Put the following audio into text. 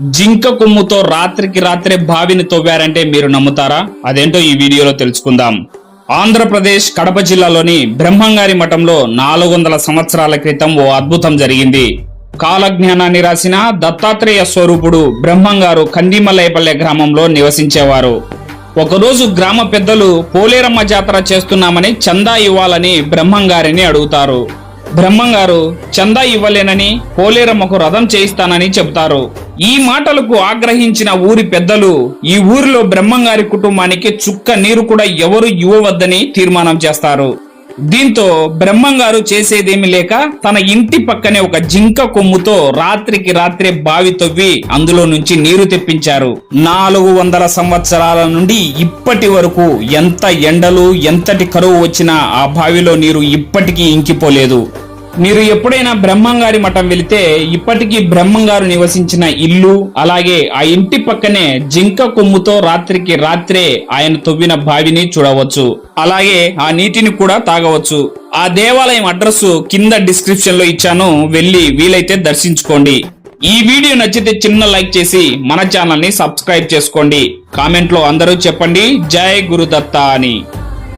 జింక కొమ్ముతో రాత్రికి రాత్రే బావిని తవ్వారంటే మీరు నమ్ముతారా? అదేంటో ఈ వీడియోలో తెలుసుకుందాం. ఆంధ్రప్రదేశ్ కడప జిల్లాలోని బ్రహ్మంగారి మఠంలో నాలుగు వందల సంవత్సరాల క్రితం ఓ అద్భుతం జరిగింది. కాలజ్ఞానాన్ని రాసిన దత్తాత్రేయ స్వరూపుడు బ్రహ్మంగారు కందిమల్లయపల్లె గ్రామంలో నివసించేవారు. ఒకరోజు గ్రామ పెద్దలు పోలేరమ్మ జాతర చేస్తున్నామని చందా ఇవ్వాలని బ్రహ్మంగారిని అడుగుతారు. బ్రహ్మంగారు చందా ఇవ్వలేనని పోలేరమ్మకు రథం చేయిస్తానని చెబుతారు. ఈ మాటలకు ఆగ్రహించిన ఊరి పెద్దలు ఈ ఊరిలో బ్రహ్మంగారి కుటుంబానికి చుక్క నీరు కూడా ఎవరు ఇవ్వవద్దని తీర్మానం చేస్తారు. దీంతో బ్రహ్మంగారు చేసేదేమి లేక తన ఇంటి పక్కనే ఒక జింక కొమ్ముతో రాత్రికి రాత్రే బావి తవ్వి అందులో నుంచి నీరు తెప్పించారు. నాలుగు వందల సంవత్సరాల నుండి ఇప్పటి వరకు ఎంత ఎండలు ఎంతటి కరువు వచ్చినా ఆ బావిలో నీరు ఇప్పటికీ ఇంకిపోలేదు. మీరు ఎప్పుడైనా బ్రహ్మంగారి మఠం వెళితే ఇప్పటికీ బ్రహ్మంగారు నివసించిన ఇల్లు అలాగే ఆ ఇంటి పక్కనే జింక కొమ్ముతో రాత్రికి రాత్రే ఆయన తవ్విన బావిని చూడవచ్చు. అలాగే ఆ నీటిని కూడా తాగవచ్చు. ఆ దేవాలయం అడ్రస్ కింద డిస్క్రిప్షన్లో ఇచ్చాను. వెళ్ళి వీలైతే దర్శించుకోండి. ఈ వీడియో నచ్చితే చిన్న లైక్ చేసి మన ఛానల్ని సబ్స్క్రైబ్ చేసుకోండి. కామెంట్లో అందరూ చెప్పండి. జై గురుదత్త అని